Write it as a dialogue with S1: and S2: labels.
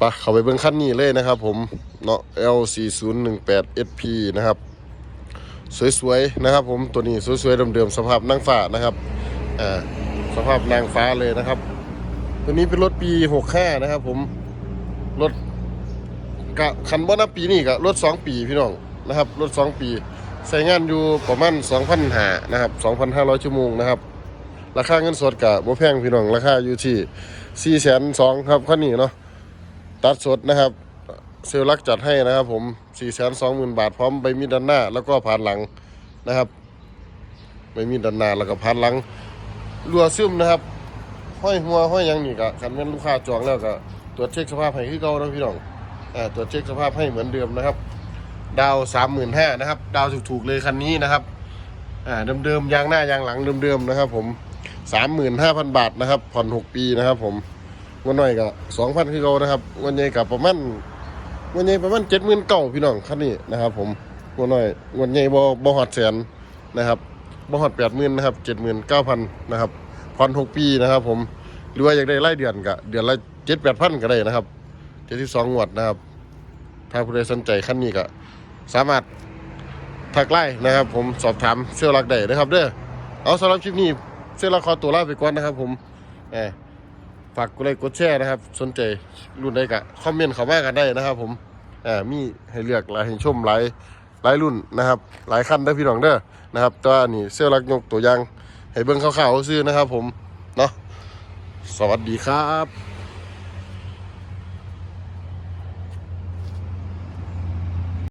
S1: ปะเข้าไปเบิ่งคันนี้เลยนะครับผมเนาะ L4018 SP นะครับ สวยๆนะครับผมตัวนี้สวยๆเดิมๆสภาพนางฟ้านะครับอ่าสภาพนางฟ้าเลยนะครับ ตัวนี้เป็นรถปี 65 นะครับผมรถกะคันบ่นับปีนี่กะรถ 2 ปีพี่น้องนะครับรถ 2 ปีใช้งานอยู่ประมาณ2,500นะครับ2,500 ชั่วโมงนะครับราคาเงินสดกะบ่แพงพี่น้องราคาอยู่ที่4 2 0 0 0ครับคันนี้เนาะ ตัดสดนะครับเซลลักจัดให้นะครับผม 420,000 บาทพร้อมใบมีดด้านหน้า แล้วก็ผ่านหลังนะครับใบมีดด้านหน้าแล้วก็ผ่านหลังรัวซึมนะครับห้อยหัวห้อยยังนี่ก็คันแม่นลูกค้าจองแล้วก็ตรวจเช็คสภาพให้คือเก่านะพี่น้องอ่าตรวจเช็คสภาพให้เหมือนเดิมนะครับ ดาว35,000นะครับ ดาวถูกๆเลยคันนี้นะครับอ่าเดิมๆยางหน้ายางหลังเดิมๆนะครับ ผม35,000บาทนะครับผ่อน6ปีนะครับ ผม งวดน้อยก็2,000คือเก่านะครับงวดใหญ่ก็ประมาณงวดใหญ่ประมาณ79,000พี่น้องคันนี้นะครับผมงวดน้อยงวดใหญ่บ่บ่ฮอดแสนนะครับบ่ฮอด80,000นนะครับ79,000นเก้าพันนะครับผ่อนหกปีนะครับผมหรือว่าอยากได้รายเดือนก็เดือนละเจ็ดแปดพันก็ได้นะครับเจ็ดที่สองงวดนะครับ ถ้าผู้ใดสนใจขั้นนี้ก็สามารถทักไล่นะครับ ผมสอบถามเสื้อรักได้นะครับเด้อเอาสำหรับคลิปนี้เสื้อรักขอตัวลาไปก่อนนะครับ ผมแหม ฝากกดไลค์กดแชร์นะครับ สนใจรุ่นใดก็คอมเมนต์เข้ามากันได้นะครับ ผมแหมมีให้เลือกหลายให้ชมหลายหลายรุ่นนะครับ หลายขั้นได้พี่น้องเด้อนะครับตัวนี้เสื้อรักยกตัวอย่างให้เบิ้งข่าวๆซื้อนะครับ ผมเนาะสวัสดีครับ